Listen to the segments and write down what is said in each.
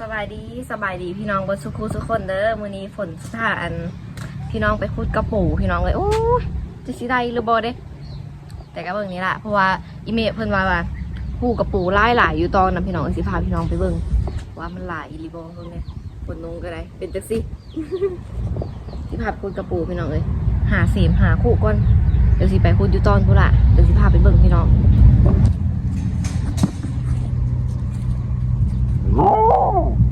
สบายดีสบายดีพี่น้องบนสุขุสุกคนเด้อมื้อนี้ฝนสถานพี่น้องไปขุดกระปูพี่น้องเลยโอ้ยจะสิได้หรือบ่เด้ แต่ก็เบิ่งนี้ล่ะเพราะว่าอีเมลเพิ่นว่าว่าปูกระปูหลายหลายอยู่ตอนนั้นพี่น้องสิพาพี่น้องไปเบิ่งว่ามันหลายอีหลีบ่เบิ่งเนี่ยฝนลงก็ได้ เป็นจังซี่สิพาไปขุดกระปูพี่น้องเลยหาเสียมหาคู่ก่อนเดี๋ยวสิไปขุดอยู่ตอนพุ่นล่ะเดี๋ยวสิพาไปเบิ่งพี่น้อง ไ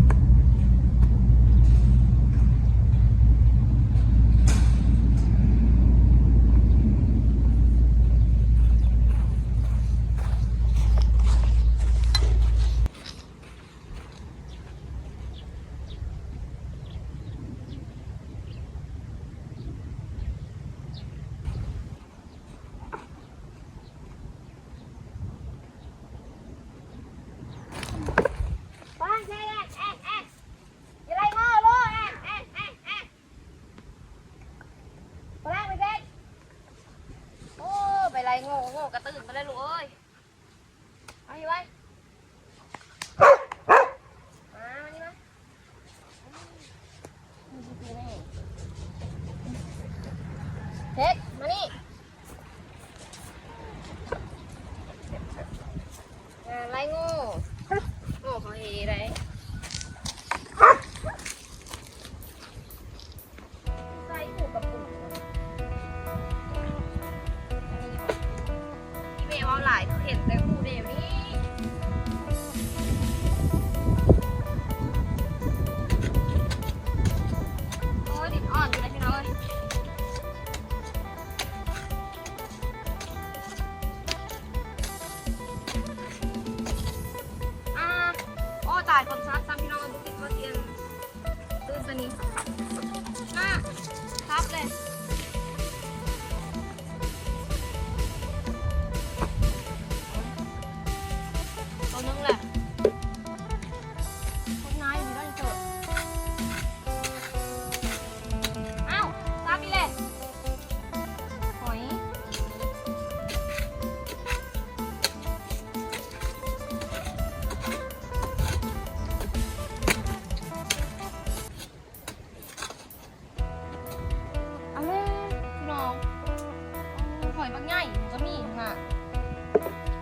ใหญ่มันก็มีค่ะ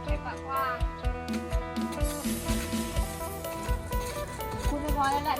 หอยปากกว้างคุณไปพร้อยแล้วแหละ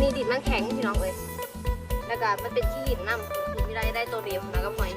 นี้ดินมันแข็งพี่น้องเลยแล้วก็มันเป็นขี้หินน้ำคือไม่ได้ได้ตัวเดียวแล้วก็หอย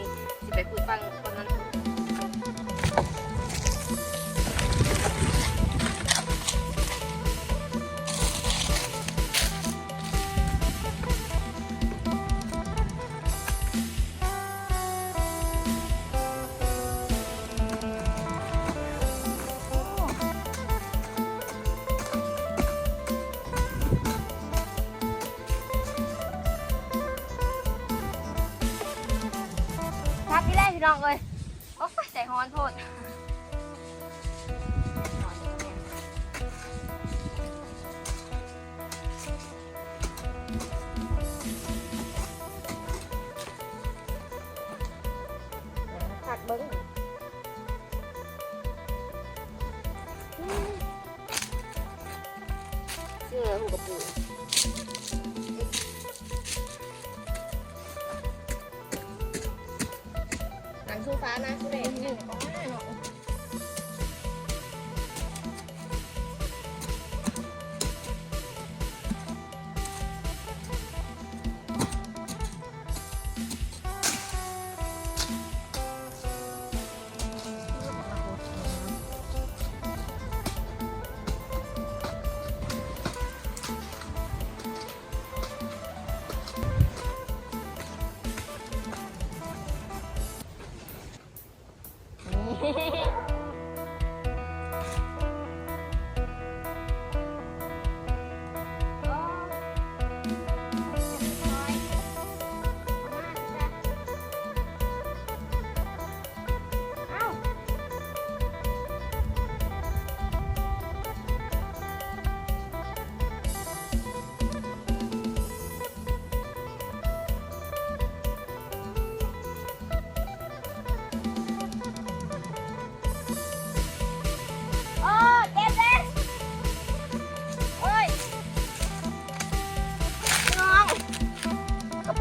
น้องเอ้ยโอ้ยใจฮ้อนโทษ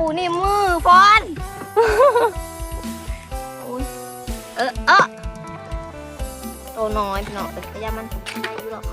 ปูนี่มือฟอนโอ้ยเออเออตัวน้อยพี่น้องแต่ขยามันไม่อยู่หรอก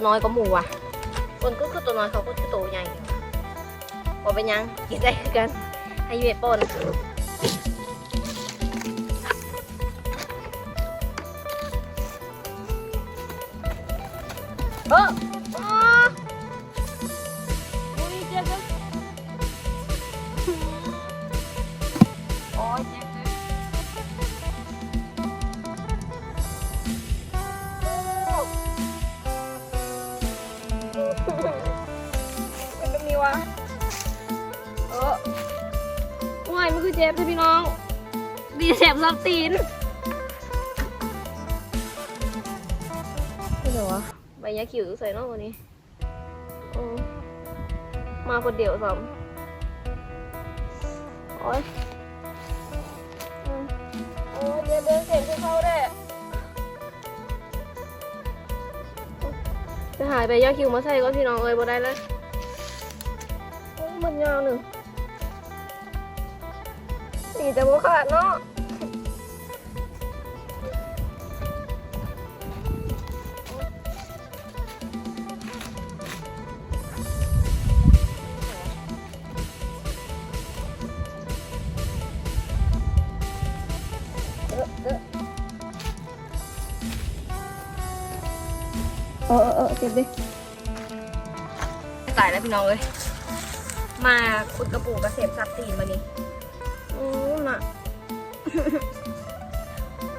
ตัวน้อยก็หมูอะคนก็คือตัวน้อยเขาก็คือตัวใหญ่พอเป็นยังกินได้คือกัน ให้เวทปนเออ รับตีนนี่เหรอวะใบยาขิวใส่นอกวันนี้โอ้มาคนเดียวซ้ำโอ้ยอืมโอ้ยเจ็บเดินเสียงคือเขาได้จะหายไปยาคิวมาใส่ก็พี่น้องเอ้ยบ่ได้เลยมันยาวหนึ่งสีแต่บ่ขาดเนาะ เก็บดิตายแล้วพี่น้องเอ้ยมาขุดกระปูกระเสมซับตีนมานี่อืมน่ะ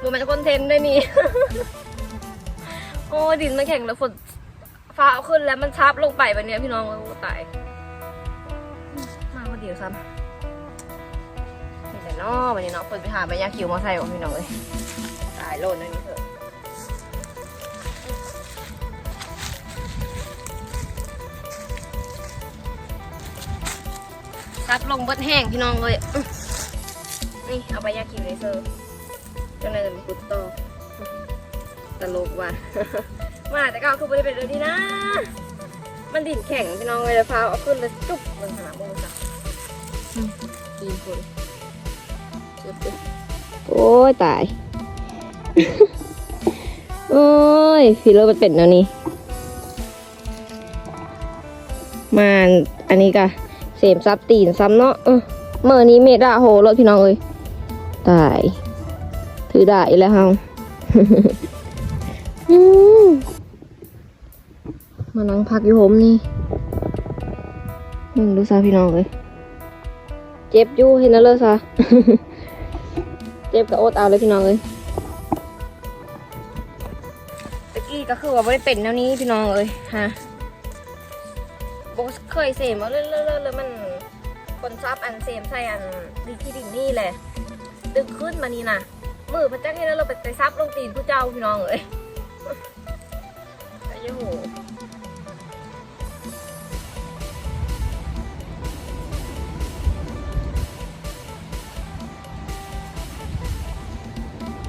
ดูมันจะคอนเทนต์ได้นี่ โอ้ดินมันแข็งแล้วฝนฟ้าขึ้นแล้วมันชับลงไปแบบนี้พี่น้องโอ้ตาย มาคนเดียวซ้ำนี่แต่นอวันนี้เนาะฝนไปหาใบยาคิวมาใส่ของพี่น้องเลย ตายโลดนั่นนี่เถอะ ซับลงเบดแห้งพี่น้องเลยนี่เอาใบยาคิเลยเซอร์จ้านายจะมีกุดต่อตลกว่ะมาแต่ก็เอาคือไม่ได้เป็นเลยดีนะ มันดิ่นแข็งพี่น้องเลยพาเอาขึ้นเลยจุ๊บมันหาโมงจ้ะกินคนเจ็บดิโอ้ยตาย โอ้ยฟีเลอร์มันเป็นแล้วนี่มาอันนี้ก็ เสมซับตีนซ้ำเนาะเมื่อนี้เมดาโหรถพี่น้องเอ้ยตาย ถือได้แล้วเฮาอืมมานั่งพักอยู่ผมนี่มึงดูซาพี่น้องเลย เจ็บอยู่เห็นแล้วเลยซะเจ็บกับโอดเอาเลยพี่น้องเลยตะกี้ก็คือว่าไม่ได้เป็นแนวนี้พี่น้องเลยฮะ บเคยเสมมาเรื่อยๆเลยมันคนซับอันเสมใส่อันดีที่ดินนี่แหละดึงขึ้นมานี่นะมือพระเจ้าให้แล้วเราไปไปซับลงตีนผู้เจ้าพี่น้องเอ้ยอายุโห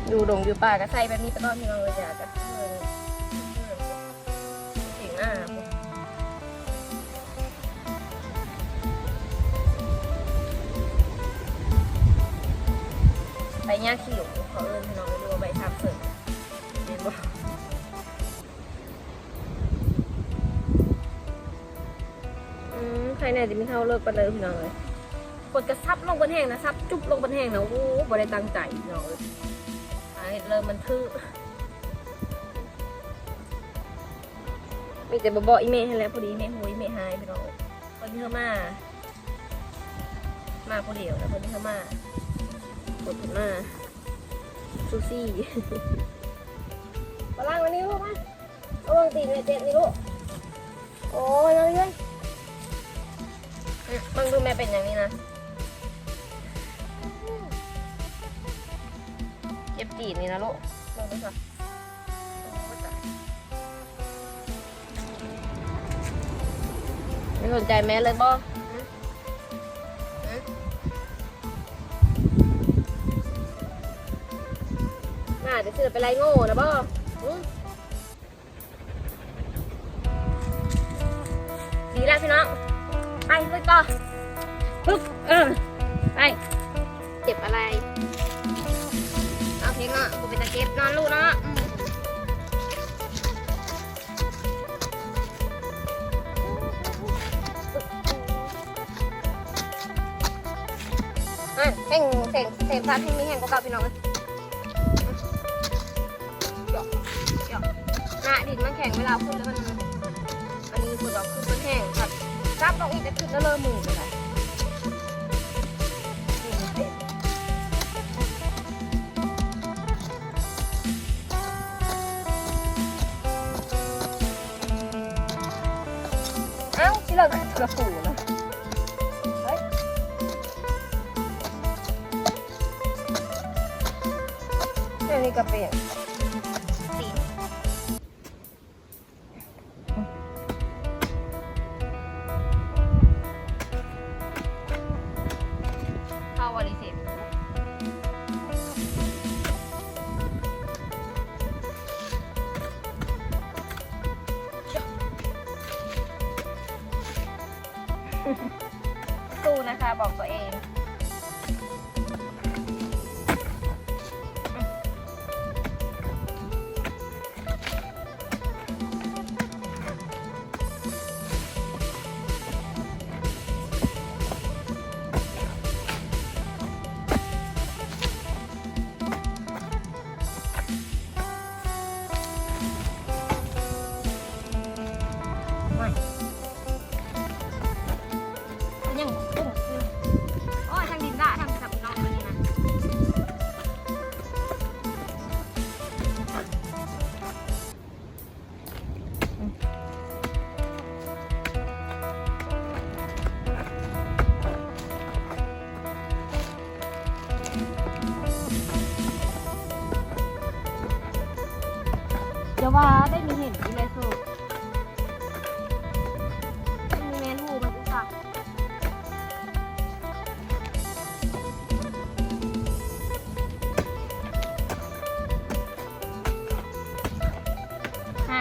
อยู่ดงอยู่ป่าก็ใส่แบบนี้ไปก่อนพี่น้องเลยอยากจะเออเก่งอะ ใบหญ้าขิวเขาเอิ้นพี่น้องไม่รู้ว่าใบทับเสริมเรียนบ่อืมใครไหนจะไม่เท่าเลิกไปเลยพี่น้องเลยกดกระซับลงบนแห้งนะซับจุบลงบนแห้งนะโอ้โหบ่ได้ตั้งใจพี่น้องเลยไอ้เริ่มมันทื่อมีแต่บ่บอกอีเมลให้แล้วพอดีเมลหูอีเมลหายพี่น้องคนที่เข้ามามาคนเดียวนะคนที่เข้ามาก ดมาซูซี่มาล่างวันนี้ลูกมาเอาวางตีนเจ็บนี่ลูก โอ้ยเอาเลยเบิ่งดูแม่เป็นอย่างนี้นะเก็บจีนนี่นะลูกลองดูค่ะไม่สนใจแม่เลยบ่าจะเสือไปไรโง่นะบ่ดีแล้วพี่น้อง ไปลุยต่อปึ๊บเออ ไป เจ็บอะไร เอาเพลงเนาะกูเป็นตะเก็บนอนลูกเนาะอืมอะเพ่งเพ่งเพ่งพัดให้มีแห้งกว่าเก่าพี่น้องเลย หน้าดินมันแข็งเวลาขึ้นแล้วมันอันนี้คือเราขึ้นมันแห้งครับจับลงอีกจะขึ้นแล้วเริ่มหมือเลยนี่มันเป็นเอ้าที่เรากระปูนะเฮ้ยนนี้ก็เป็น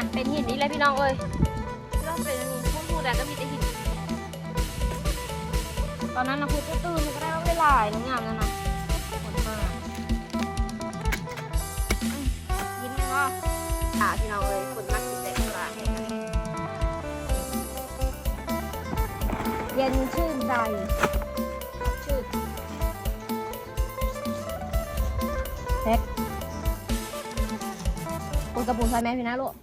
อะเป็นหินนี่เลยพี่น้องเอ้ยพี่น้องเป็นอันนี้พูดพูดแต่ก็มีแต่หิน ตอนนั้นนะพูดตื่นก็ได้ว่าเวลาหนึ่งงามแล้วนะฝนมาอืมยิ้มไหมวะอ่าพี่น้องเอ้ยฝนมากกินแต่ปลาเย็นชื่นใจชื่นเซ็ตปูกระปูใส่แม่พี่นะลูก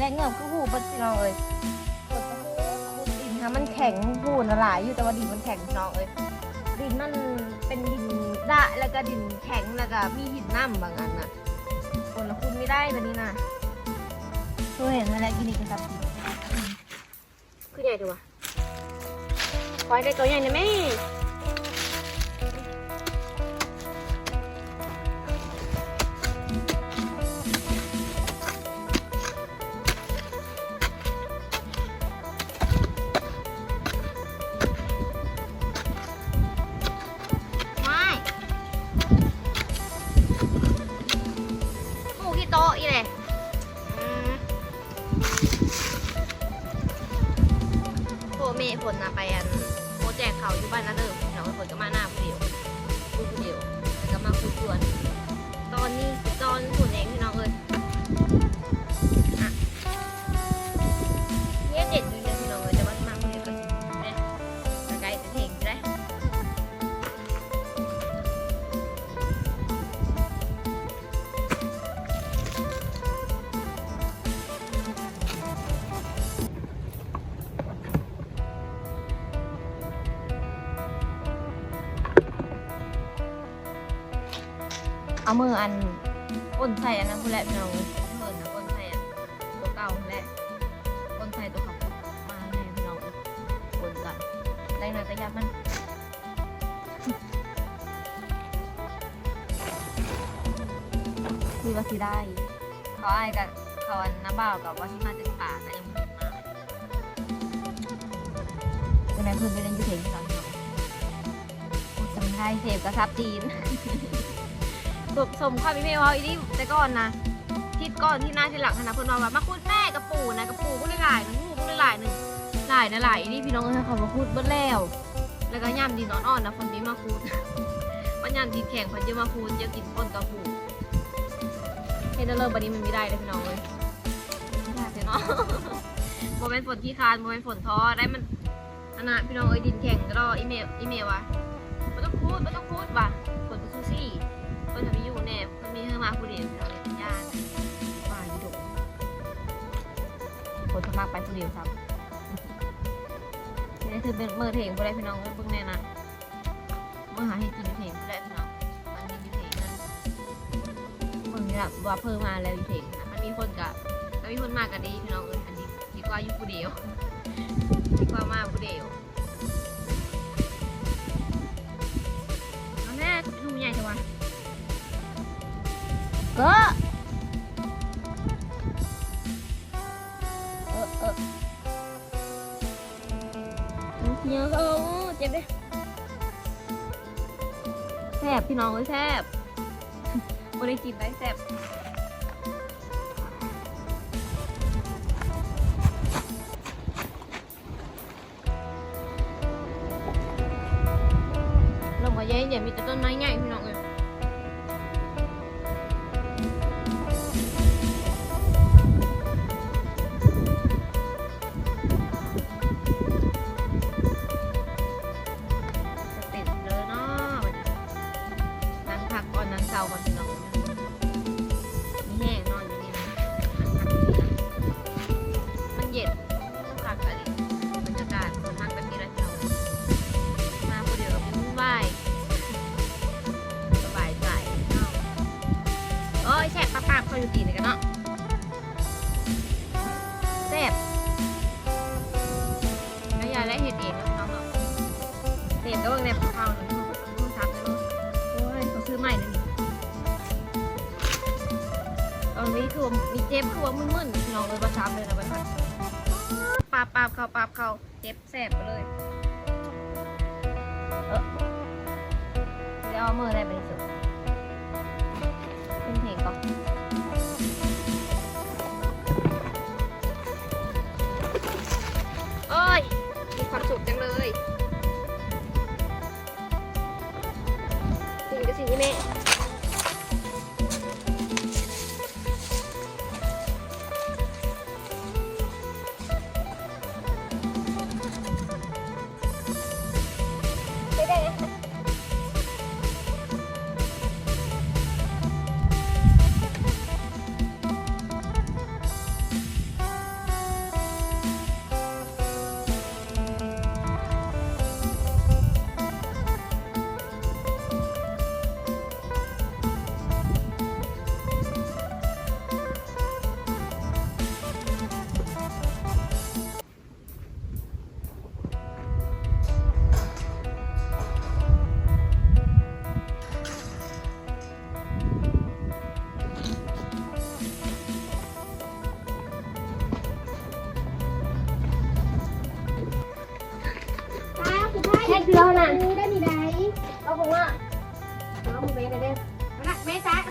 แจ้งเงิบคือหูเบัดพี่น้องเอ้ยฝนก็หูดินค่ะมันแข็งหูน่ะหลายอยู่แต่ว่าดินมันแข็งพี่น้องเอ้ยดินมันเป็นดินดะแล้วก็ดินแข็งแล้วก็มีหินน้ำบางอันน่ะคนละคุณไม่ได้แบบนี้นะตัวเห็นอะไรกินอีกครับคือใหญ่ดูวะคอยได้ตัวใหญ่นะแม่ไม่ เอามืออันก้นใส่อันนั้นพูดแหละพี่น้องเพิ่นนะก้นใส่อันตัวเก่าพู้นแหละก้นใส่ตัวเขามาแน่พี่น้องก้นกันได้หน่อยก็ยับมันคือว่าสิได้ เขาไอ้ายกับเขาอันน้าบ่าวกับว่าที่มาจากป่าแต่ยังไม่มาเป็นไงเพื่อนไปเล่นยูเทนที่สามพี่น้องพูดจำได้เสพกระซับตีน สมสมความมีเมลว่าอีนี่แต่ก่อนนะทิศก่อนที่หน้าที่หลังนะเพิ่นว่าว่ามาพูดแม่กับปู่นะกับปู่พูดหลายๆหนึ่งพูดหลายๆหนึ่งหลายนะหลายอีนี่พี่น้องเอ้ยเขามาพูดเบิ้แล้ว แล้วก็ย่ำดินนอนอ่อนนะคนนี้มาพูดมันย่ำดินแข็งเพันจะมาพูดจะกินก้นกับปู่เฮดเริ่มบันนี้มันไม่ได้เลยพี่น้องเลยไม่ได้เลยเนาะโมเมนต์ฝนที่คานโมเมนต์ฝนท้อได้มันอันนั้นพี่น้องเอ้ยดินแข็งก็รออีเมลอีเมลวะไม่ต้องพูดไม่ต้องพูดว่ะ พิ่นจะมีอยู่แน่มันมีเพิ่มาผู้เดียวเราเป็นญาติว่าอยู่ดกคนสมัครไปผู้เดียวซ้ำนี่คือเป็นเมื่อเพลงผู้ใดพี่น้องเบิ่งแน่นะเมื่อหาให้กินเพลงผู้ใดพี่น้องมันมีอยู่เพลงนั้นเบิ่งนี่ล่ะว่าเพิ่มมาแล้วเพลงนะมันมีคนกับมีคนมาก็ดีพี่น้องเอ้ยอันนี้ดีกว่าอยู่ผู้เดียวดีกว่ามากผู้เดียวแม่เป็นหูใหญ่จังวะ ก็เออเออเยอะเออเจ็บเลยแซบพี่น้องเอ้ยแซบไม่ได้กินได้แซบลงมาเย้เนี่ยมีแต่ต้นไม้ใหญ่ ปะปาเขาอยู่ตีนกันเนาะแซ่บแล้วยายและเห็ดเองนะน้องเนาะเห็นก็เบิ่งในของเขาหนึ่งรูซักเลยโอ้ยเขาซื้อใหม่เลยนี่ตอนนี้คือว่ามีเจ็บคือว่ามึนๆพี่น้องเลยประจำเลยนะประทัดปาบปาบเขาปาบเขาเจ็บแสบไปเลยเออเดี๋ยวเอามือได้ไปสุดขึ้นเพลงก่อน เลยสิ่งกับสิ่งที่แม่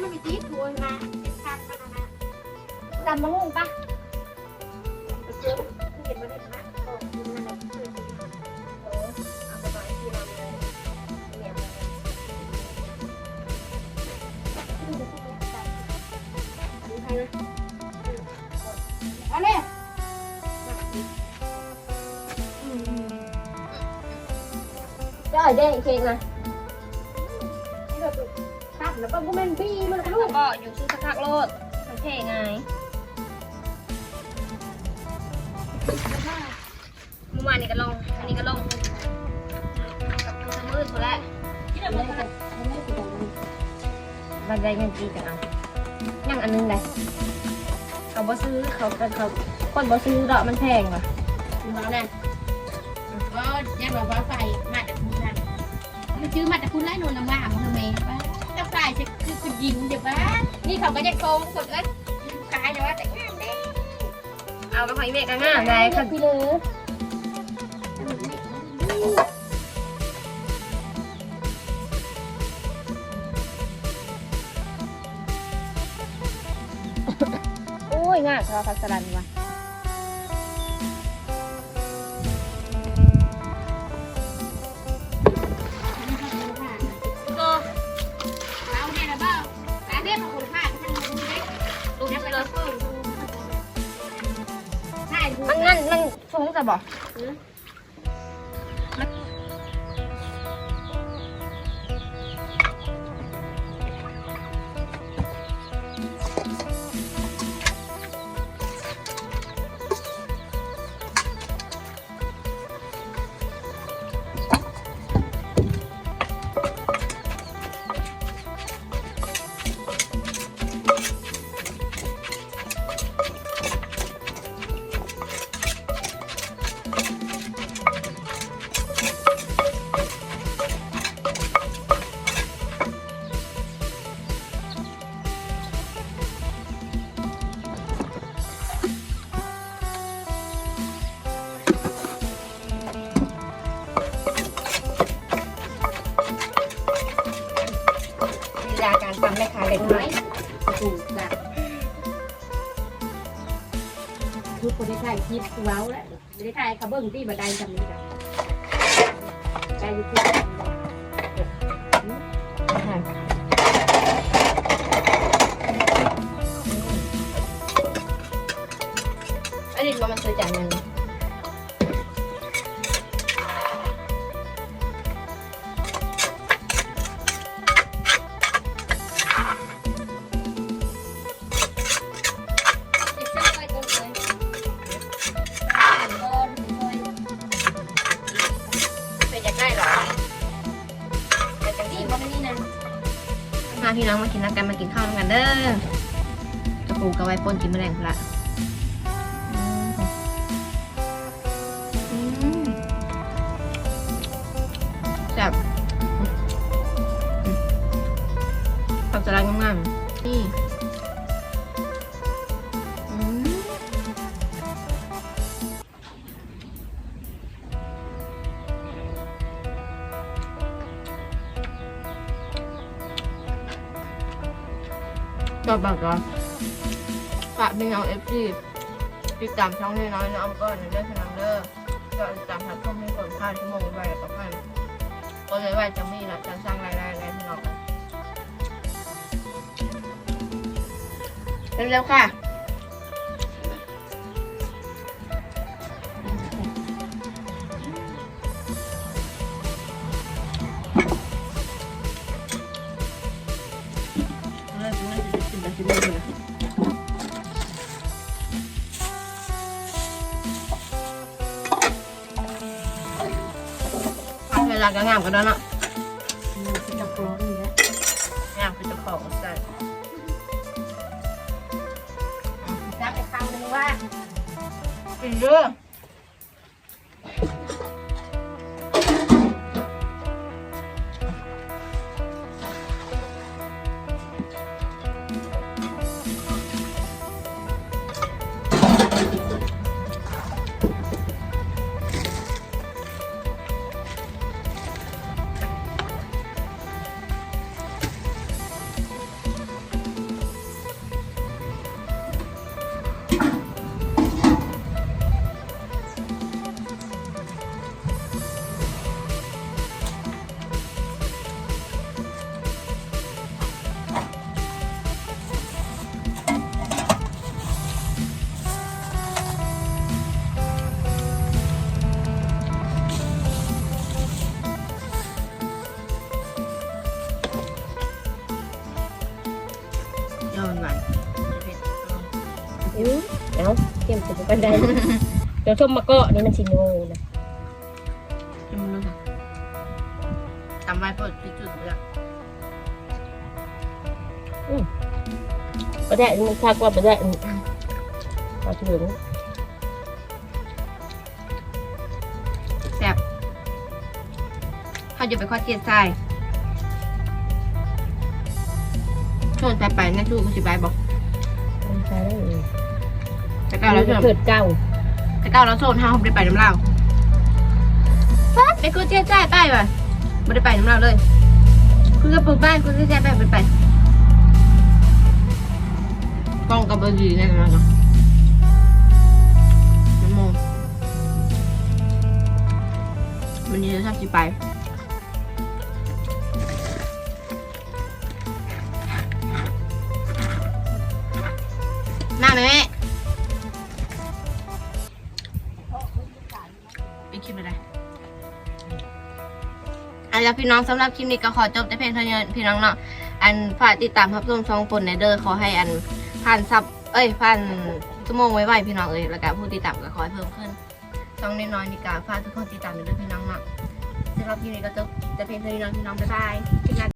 แม่จ้าก็มันมีจี๊ดทัวร์มาเป็นคันมานะดำมะม่วงปะเจอเห็นมาได้ไหมโอ้ยมันแบบเอาไปก่อนที่เราเลยเนี่ยเอาเลยจะอ่อยเด้เค้กนะครับ แล้วก็กูแม่นบี้มันลูลูกกก็อยู่ซื้อสักพักโลดมันเท่ไงเมื่อวานนี้ก็ลงอันนี้ก็ลงกับตัวมืดหมดแล้วที่เราบอกว่าบางใจยังกีกันเอายังอันนึงเลยเขาบ่ซื้อเขาเป็นเขาคนบ่ซื้อดอกมันแพงว่ะเราเนี่ยก็ยังบอกว่าไฟมาจากคุณนั่นมันชื่อมาจากคุณไล่นวลน้ำงามมันทำไมวะเจ้าสายจะคือคุณยิงเดี๋ยววะนี่เขาก็จะโกงกดแล้วกายแต่ว่าแต่งามเด้เอาไปหอยเมฆกันง่ายเลยค่ะพี่เลยโอ้ยง่ายเราพัสดันว่ะ คนได้ถ่ายคลิปว้าแล้วไม่ได้ถ่ายกระเบิ้งที่บันไดจำนี้กันใจอยู่ที่อัน สลัดงามๆนี่อืมก็แบบว่าฝากเป็นเอาเอฟซีติดตามช่องน้อยๆนะเอาก่อนในเรื่องขนาดเด้อก็ติดตามทางช่องให้คนผ่านชั่วโมงไปต่อไปก็เลยว่าจะมีนะจะสร้างรายได้ เร็วๆค่ะเลยเลยกินแบบกินเลยนะทำเวลาก็งามกันแล้วเนาะมันจะกรองนี่นะงามคือเจะของ คำนึงว่ากินเยอะ ป็นกันได้เดี๋ยวชมมาเกาะนี่มันสิโง่นะจะมันรู้จักทำไว้เปิดจุดๆเลยประแดะมันคักว่าประแดะปลาถึงแซ่บเขาจะไปคว้าเทียนทรายชวนไปไปนั่นดูกูสิไปบอก ก้าแล้วชวนเกิดเก่าแต่เก้าแล้วชวนห้าเขาไม่ได้ไปน้ำเหล้าฟัดไปกูเทียนทรายไปว่ะไม่ได้ไปน้ำเหล้าเลย คุณกระปุกบ้านคุณเทียนทรายไปไม่ได้ไปกล้องกับบดีแน่นอนเนาะน้ำโมงวันนี้จะชอบสิไป อันแล้วพี่น้องสำหรับคลิปนี้ก็ขอจบแต่เพียงเท่านี้พี่น้องเนาะอันฝากติดตามรับชมช่องปนในเดอร์ขอให้อันผ่านซับเอ้ยผ่านชั่วโมงไว้ๆพี่น้องเอ้ยแล้วก็ผู้ติดตามก็ขอให้เพิ่มขึ้นช่องน้อยๆนี่ก็ฝากทุกคนติดตามในเด้อพี่น้องเนาะสำหรับคลิปนี้ก็จบแต่เพียงเท่านี้เนาะพี่น้องบ๊ายบาย